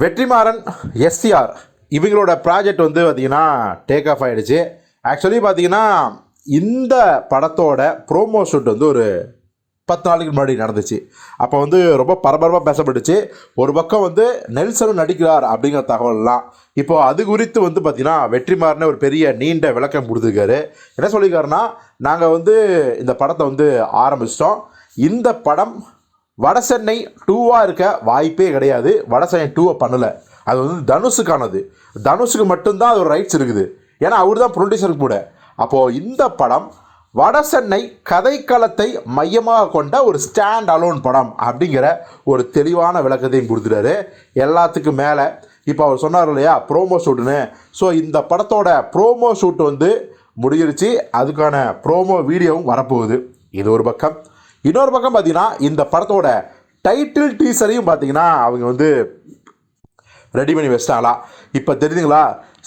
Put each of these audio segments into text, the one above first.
Vetrimaaran SCR இவங்களோட project வந்து பார்த்திங்கன்னா டேக் ஆஃப் ஆகிடுச்சு ஆக்சுவலி பார்த்தீங்கன்னா இந்த படத்தோட ப்ரோமோ ஷூட் வந்து ஒரு பத்து நாளைக்கு முன்னாடி நடந்துச்சு. அப்போ வந்து ரொம்ப பரபரப்பாக பேசப்பட்டுச்சு. ஒரு பக்கம் வந்து நெல்சனும் நடிக்கிறார் அப்படிங்கிற தகவல்லாம். இப்போ அது குறித்து வந்து பார்த்திங்கன்னா வெற்றிமாறனே ஒரு பெரிய நீண்ட விளக்கம் கொடுத்துருக்காரு. என்ன சொல்லியிருக்காருன்னா நாங்கள் வந்து இந்த படத்தை வந்து ஆரம்பிச்சிட்டோம். இந்த படம் வடசென்னை டூவாக இருக்க வாய்ப்பே கிடையாது. வடசென்னை டூவை பண்ணலை. அது வந்து தனுஷுக்கானது. தனுஷுக்கு மட்டும்தான் அது ஒரு ரைட்ஸ் இருக்குது. ஏன்னா அவர் தான் ப்ரொடியூசர் கூட. அப்போது இந்த படம் வடசென்னை கதைக்களத்தை மையமாக கொண்ட ஒரு ஸ்டாண்ட் அலோன் படம் அப்படிங்கிற ஒரு தெளிவான விளக்கத்தையும் கொடுத்துட்டாரு. எல்லாத்துக்கும் மேலே இப்போ அவர் சொன்னார் இல்லையா ப்ரோமோ ஷூட்டுன்னு ஸோ இந்த படத்தோட ப்ரோமோ ஷூட் வந்து முடிஞ்சிருச்சு. அதுக்கான ப்ரோமோ வீடியோவும் வரப்போகுது. இது ஒரு பக்கம். இன்னொரு பக்கம் பார்த்தீங்கன்னா இந்த படத்தோட டைட்டில் டீசரையும் பார்த்தீங்கன்னா அவங்க வந்து ரெடி பண்ணி வச்சிட்டாங்களா? இப்போ தெரியுதுங்களா?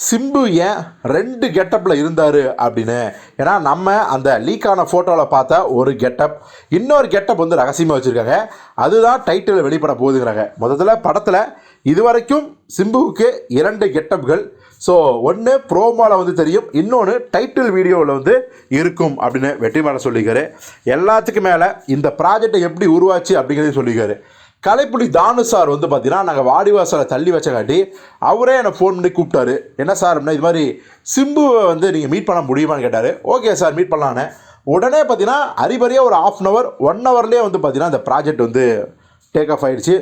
சிம்பு ஏன் ரெண்டு கெட்டப்பில் இருந்தார் அப்படின்னு? ஏன்னா நம்ம அந்த லீக்கான ஃபோட்டோவில் பார்த்த ஒரு கெட்டப் இன்னொரு கெட்டப் வந்து ரகசியமாக வச்சுருக்காங்க. அதுதான் டைட்டில் வெளிப்பட போகுதுங்கிறாங்க. மொத்தத்தில் படத்தில் இதுவரைக்கும் சிம்புவுக்கு இரண்டு கெட்டப்கள் ஸோ ஒன்று ப்ரோமோவில் வந்து தெரியும் இன்னொன்று டைட்டில் வீடியோவில் வந்து இருக்கும் அப்படின்னு வெற்றிமாறன் சொல்லியிருக்காரு. எல்லாத்துக்கும் மேலே இந்த ப்ராஜெக்டை எப்படி உருவாச்சு அப்படிங்கிறதையும் சொல்லியிருக்காரு. கலைப்புலி தானு சார் வந்து பார்த்தீங்கன்னா நாங்கள் வாடிவாசலை தள்ளி வச்சங்காட்டி அவரே என்னை ஃபோன் பண்ணி கூப்பிட்டாரு. என்ன சார் அப்படின்னா இது மாதிரி சிம்புவை வந்து நீங்கள் மீட் பண்ண முடியுமான்னு கேட்டார். ஓகே சார் மீட் பண்ணலான்னு. உடனே பார்த்தீங்கன்னா அரிபரியாக ஒரு ஆஃப் அன் ஹவர் ஒன் ஹவர்லேயே வந்து பார்த்தீங்கன்னா இந்த ப்ராஜெக்ட் வந்து டேக் ஆஃப் ஆயிடுச்சு.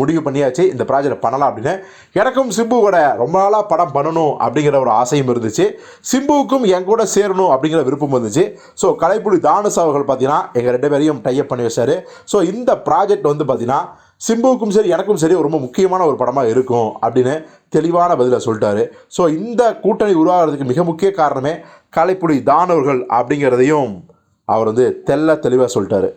முடிவு பண்ணியாச்சு. இந்த ப்ராஜெக்ட் பண்ணலாம் அப்படின்னு. எனக்கும் சிம்பு கூட ரொம்ப நாளாக படம் பண்ணணும் அப்படிங்கிற ஒரு ஆசையும் இருந்துச்சு. சிம்புவுக்கும் என் கூட சேரணும் அப்படிங்கிற விருப்பம் இருந்துச்சு. ஸோ கலைப்புலி தானுஸ் அவர்கள் பார்த்தீங்கன்னா எங்கள் ரெண்டு பேரையும் டைப் பண்ணி வச்சார். ஸோ இந்த ப்ராஜெக்ட் வந்து பார்த்தீங்கன்னா சிம்புவுக்கும் சரி எனக்கும் சரி ரொம்ப முக்கியமான ஒரு படமாக இருக்கும் அப்படின்னு தெளிவான பதிலை சொல்லிட்டாரு. ஸோ இந்த கூட்டணி உருவாகிறதுக்கு மிக முக்கிய காரணமே கலைப்புடி தானவர்கள் அப்படிங்கிறதையும் அவர் வந்து தெல்ல தெளிவாக சொல்லிட்டாரு.